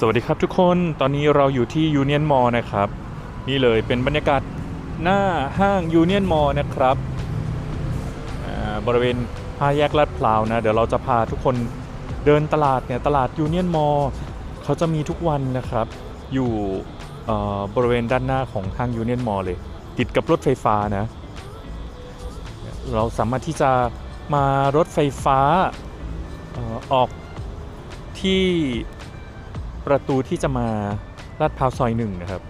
สวัสดีครับทุกคนตอนนี้เราอยู่ที่ยูเนียนมอลนะครับ นี่เลยเป็นบรรยากาศหน้าห้างยูเนียนมอลนะครับบริเวณห้าแยกลาดพร้าวนะ เดี๋ยวเราจะพาทุกคนเดินตลาดเนี่ยตลาดยูเนียนมอลเขาจะมีทุกวันนะครับ อยู่บริเวณด้านหน้าของห้างยูเนียนมอลเลย ติดกับรถไฟฟ้านะ เราสามารถที่จะมารถไฟฟ้าออกที่ ประตูที่จะมาลาดพร้าวซอยหนึ่งนะครับ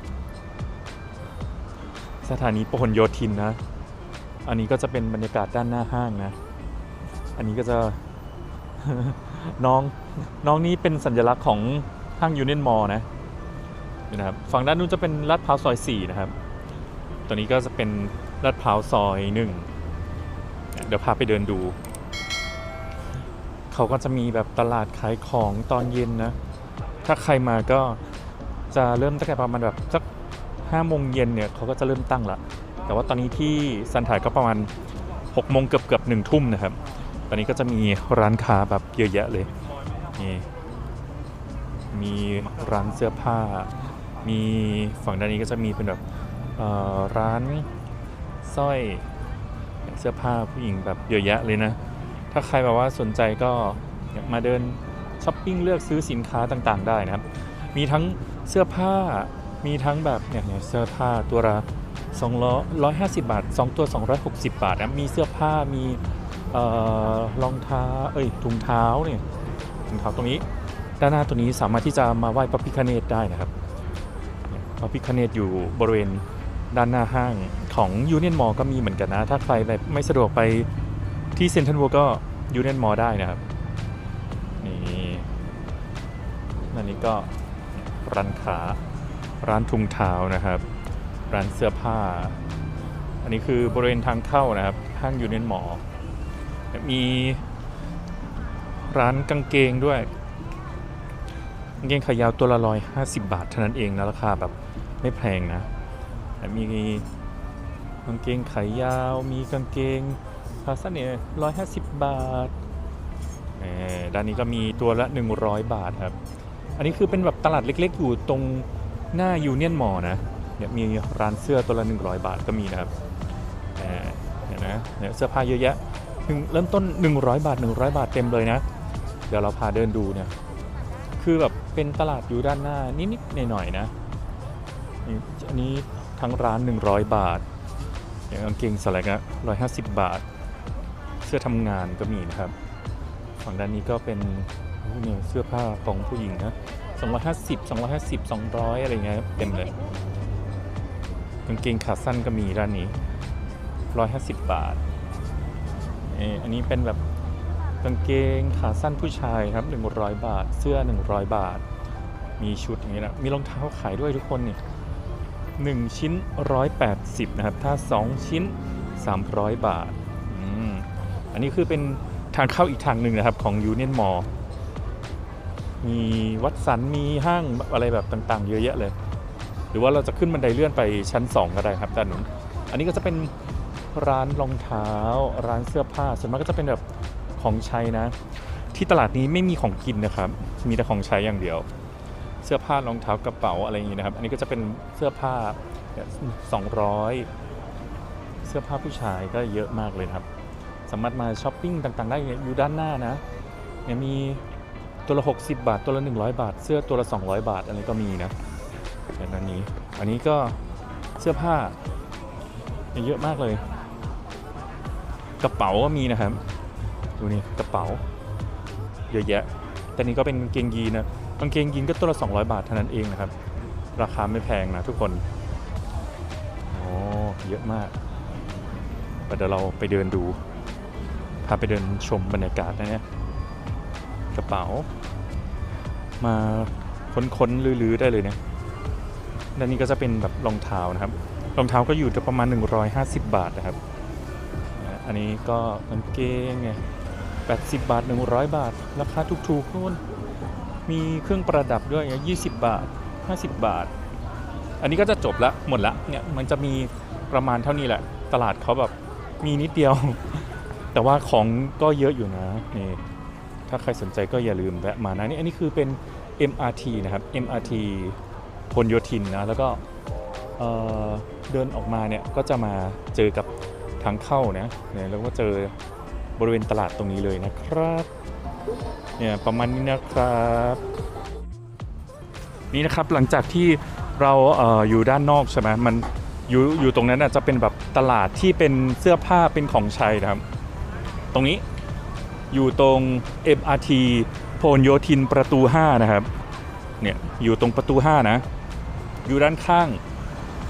สถานีพหลโยธินนะ อันนี้ก็จะเป็นบรรยากาศด้านหน้าห้างนะ อันนี้ก็จะน้องน้องนี้เป็นสัญลักษณ์ของห้างยูเนียนมอลนะนี่นะครับฝั่งด้านนู้นจะเป็นลาดพร้าวซอย4นะครับตัวนี้ก็จะเป็นลาดพร้าวซอยหนึ่งเดี๋ยวพาไปเดินดู เขาก็จะมีแบบตลาดขายของตอนเย็นนะ ถ้าใครมาก็จะเริ่มตั้งแต่ประมาณแบบสักห้าโมงเย็นเนี่ยเขาก็จะเริ่มตั้งละ แต่ว่าตอนนี้ที่ซันถ่ายก็ประมาณ6กโมงเกือบเกือบหนึ่งทุ่มนะครับ ตอนนี้ก็จะมีร้านค้าแบบเยอะแยะเลยนี่มีร้านเสื้อผ้า มีฝั่งด้านนี้ก็จะมีเป็นแบบเอ่อร้านสร้อยเสื้อผ้าผู้หญิงแบบเยอะแยะเลยนะ ถ้าใครแบบว่าสนใจก็มาเดิน ช้อปปิ้งเลือกซื้อสินค้าต่างๆ ได้นะครับ มีทั้งเสื้อผ้า มีทั้งแบบเนี่ยเสื้อผ้าตัวละ250 บาท 2 ตัว 260 บาทนะ มีเสื้อผ้า มีเอ่อรองเท้า เอ้ย ถุงเท้าเนี่ยถุงเท้าตรงนี้ ด้านหน้าตัวนี้สามารถที่จะมาไหว้พระพิฆเนศได้นะครับ พระพิฆเนศอยู่บริเวณด้านหน้าห้างของยูเนียนมอก็มีเหมือนกันนะ ถ้าใครแบบไม่สะดวกไปที่เซ็นทรัลเวิลด์ก็ยูเนียนมอได้นะครับ อันนี้ก็ร้านค้าร้านถุงเท้านะครับ ร้านเสื้อผ้า อันนี้คือบริเวณทางเข้านะครับห้างยูเนียนมอ มีร้านกางเกงด้วยกางเกงขายาวตัวละร้อยห้าสิบบาทเท่านั้นเองนะราคาแบบไม่แพงนะมีกางเกงขายาว มีกางเกงขาสั้นเนี่ยร้อยห้าสิบบาทด้านนี้ก็มีตัวละ100บาทครับ อันนี้คือเป็นแบบตลาดเล็ก ๆ อยู่ตรงหน้ายูเนียนมอนะเนี่ยมีร้านเสื้อตัวละ 100 บาทก็มีนะครับแหมเห็นะเนี่ยเสื้อผ้าเยอะแยะถึงเริ่มต้น 100 บาท 100 บาทเต็มเลยนะ เดี๋ยวเราพาเดินดูเนี่ยคือแบบเป็นตลาดอยู่ด้านหน้านิดๆหน่อยๆนะอันนี้ทั้งร้าน 100 บาทอย่างกางเกงสแลกอะ150บาท เสื้อทำงานก็มีนะครับ ฝั่งด้านนี้ก็เป็น เนี่ยเสื้อผ้าของผู้หญิงนะ250 250 200 อะไรเงี้ยเต็มเลยกางเกงขาสั้นก็มีด้านนี้ 150 บาทเอออันนี้เป็นแบบกางเกงขาสั้นผู้ชายครับ 100 บาท เสื้อ 100 บาท มีชุดอย่างนี้นะ มีรองเท้าขายด้วยทุกคนนี่ 1 ชิ้น 180 นะครับ ถ้า 2 ชิ้น 300 บาทอืมอันนี้คือเป็นทางเข้าอีกทางหนึ่งนะครับของ Union Mall มีวัดสันมีห้างอะไรแบบต่างๆ เยอะแยะเลย หรือว่าเราจะขึ้นบันไดเลื่อนไปชั้น 2 ก็ได้ครับด้านนู้นอันนี้ก็จะเป็นร้านรองเท้า ร้านเสื้อผ้าส่วนมากก็จะเป็นแบบของใช้นะ ที่ตลาดนี้ไม่มีของกินนะครับ มีแต่ของใช้อย่างเดียว เสื้อผ้ารองเท้ากระเป๋าอะไรอย่างนี้นะครับ อันนี้ก็จะเป็นเสื้อผ้าสองร้อยเสื้อผ้าผู้ชายก็เยอะมากเลยครับ สามารถมาช้อปปิ้งต่างๆ ได้อยู่ด้านหน้านะเนี่ยมี ตัวละ 60 บาท ตัวละ 100 บาท เสื้อตัวละ 200 บาท อะไรก็มีนะแบบนั้นนี้ อันนี้ก็เสื้อผ้าเยอะมากเลย กระเป๋าก็มีนะครับ ดูนี่กระเป๋า เยอะแยะ แต่นี้ก็เป็นกางเกงยีนนะกางเกงยีนก็ตัวละ 200 บาทเท่านั้นเองนะครับ ราคาไม่แพงนะทุกคนโอ้เยอะมากเดี๋ยวเราไปเดินดู พาไปเดินชมบรรยากาศนะเนี่ย กระเป๋า มาค้นๆลื้อๆได้เลยเนี่ยด้านนี้ก็จะเป็นแบบรองเท้านะครับ รองเท้าก็อยู่ประมาณ 150 บาทนะครับ อันนี้ก็กางเกงไง80 บาท 100 บาท ราคาถูกๆนู่นมีเครื่องประดับด้วยเนี่ย20 บาท 50 บาท อันนี้ก็จะจบละหมดละเนี่ยมันจะมีประมาณเท่านี้แหละ ตลาดเขาแบบมีนิดเดียว แต่ว่าของก็เยอะอยู่นะนี่ ถ้าใครสนใจก็อย่าลืมแวะมานะนี่อันนี้คือเป็น MRT นะครับ MRT พลโยธินนะแล้วก็เเดินออกมาเนี่ยก็จะมาเจอกับทางเข้านะเนี่ยแล้วก็เจอบริเวณตลาดตรงนี้เลยนะครับเนี่ยประมาณนี้นะครับ นี่นะครับหลังจากที่เราเอออยู่ด้านนอกใช่ไหมมันอยู่อยู่ตรงนั้นนะจะเป็นแบบตลาดที่เป็นเสื้อผ้าเป็นของใช้นะครับ ตรงนี้ อยู่ตรง MRT โพหลโยธินประตู 5 นะครับ เนี่ย อยู่ตรงประตู 5 นะ อยู่ด้านข้าง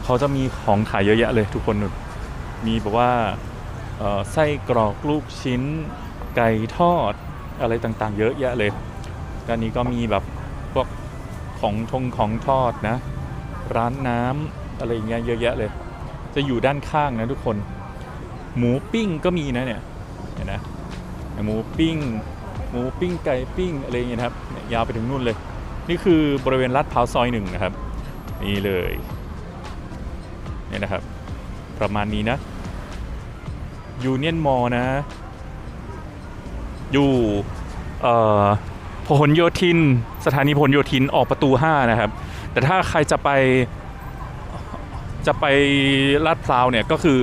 เขาจะมีของขายเยอะแยะเลยทุกคน มีแบบว่าไส้กรอกลูกชิ้น ไก่ทอดอะไรต่างๆ เยอะแยะเลยด้านนี้ก็มีแบบพวกของทงของทอดนะ ร้านน้ำอะไรอย่างเงี้ยเยอะแยะเลย จะอยู่ด้านข้างนะทุกคน หมูปิ้งก็มีนะเนี่ยเห็นนะ หมูปิ้ง หมูปิ้งไก่ปิ้งอะไรอย่างเงี้ยนะครับยาวไปถึงนู่นเลย นี่คือบริเวณลาดพร้าวซอยหนึ่งนะครับนี่เลยเนี่ยนะครับ ประมาณนี้นะยูเนียนมอนะ อยู่พหลโยธิน สถานีพหลโยธินออกประตู 5 นะครับ แต่ถ้าใครจะไปจะไปลาดพร้าวเนี่ยก็คือ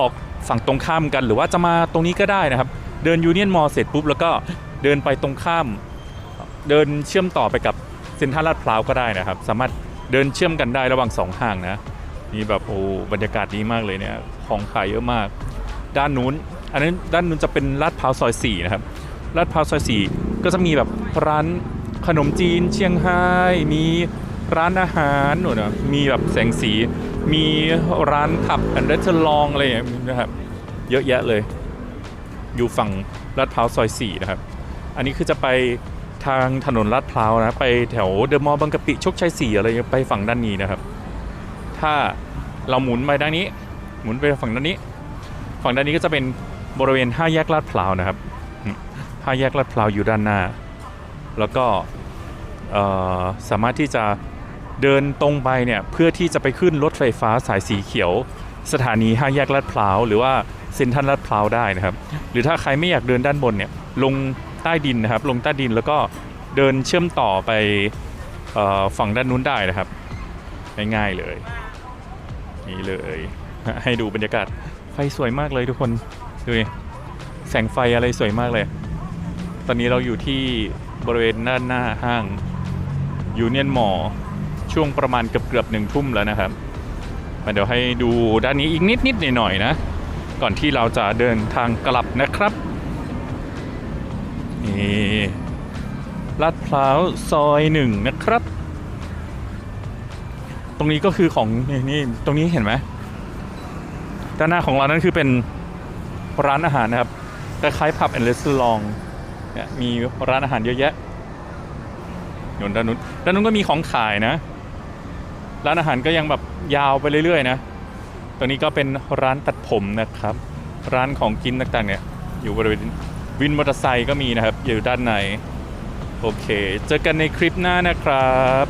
ออกฝั่งตรงข้ามกันหรือว่าจะมาตรงนี้ก็ได้นะครับ เดินยูเนียนมอลเสร็จปุ๊บแล้วก็เดินไปตรงข้าม เดินเชื่อมต่อไปกับเซ็นทรัลลาดพร้าวก็ได้นะครับ สามารถเดินเชื่อมกันได้ระหว่างสองห้างนะนี่แบบโอ้บรรยากาศดีมากเลยเนี่ยของขายเยอะมาก ด้านนู้น อันนั้นด้านนู้นจะเป็นลาดพร้าวซอย4นะครับลาดพร้าวซอย4ก็จะมีแบบร้านขนมจีนเชียงไฮ้มีร้านอาหารหนูนะมีแบบแสงสี มีร้านผับแอนเด์เรสลองอะไรอย่างเงี้ยนะครับ เยอะแยะเลย อยู่ฝั่งลาดพร้าวซอย4นะครับ อันนี้คือจะไปทางถนนลาดพร้าวนะไปแถวเดอะมอลล์บางกะปิโชคชัย4อะไรเงี้ยไปฝั่งด้านนี้นะครับ ถ้าเราหมุนไปด้านนี้ หมุนไปฝั่งด้านนี้ ฝั่งด้านนี้ก็จะเป็นบริเวณห้าแยกลาดพร้าวนะครับอืมห้าแยกลาดพร้าวอยู่ด้านหน้า แล้วก็สามารถที่จะเดินตรงไปเนี่ยเพื่อที่จะไปขึ้นรถไฟฟ้าสายสีเขียว สถานีห้าแยกลาดพร้าวหรือว่า เซ็นทรัลลาดพร้าวได้นะครับ หรือถ้าใครไม่อยากเดินด้านบนเนี่ยลงใต้ดินนะครับ ลงใต้ดินแล้วก็เดินเชื่อมต่อไปฝั่งด้านนู้นได้นะครับ ง่ายๆเลยนี่เลย ให้ดูบรรยากาศไฟสวยมากเลยทุกคนดูดิแสงไฟอะไรสวยมากเลย ตอนนี้เราอยู่ที่บริเวณด้านหน้าห้างยูเนียนมอช่วงประมาณเกือบเกือบหนึ่งทุ่มแล้วนะครับมาเดี๋ยวให้ดูด้านนี้อีกนิดนิดๆหน่อยๆนะ ก่อนที่เราจะเดินทางกลับนะครับนี่ลาดพร้าวซอยหนึ่งนะครับ ตรงนี้ก็คือของนี่นี่ตรงนี้เห็นไหมด้านหน้าของเรานั่นคือเป็นร้านอาหารนะครับคล้ายๆผับแอนด์รีสอร์ทเนี่ยมีร้านอาหารเยอะแยะอยู่ด้านนู้นด้านนู้นก็มีของขายนะ ร้านอาหารก็ยังแบบยาวไปเรื่อยๆนะ ตรงนี้ก็เป็นร้านตัดผมนะครับ ร้านของกินต่างๆ เนี่ย อยู่บริเวณวินมอเตอร์ไซค์ก็มีนะครับ อยู่ด้านใน โอเค เจอกันในคลิปหน้านะครับ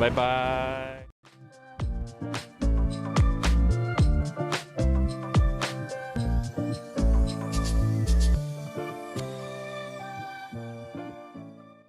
บ๊ายบาย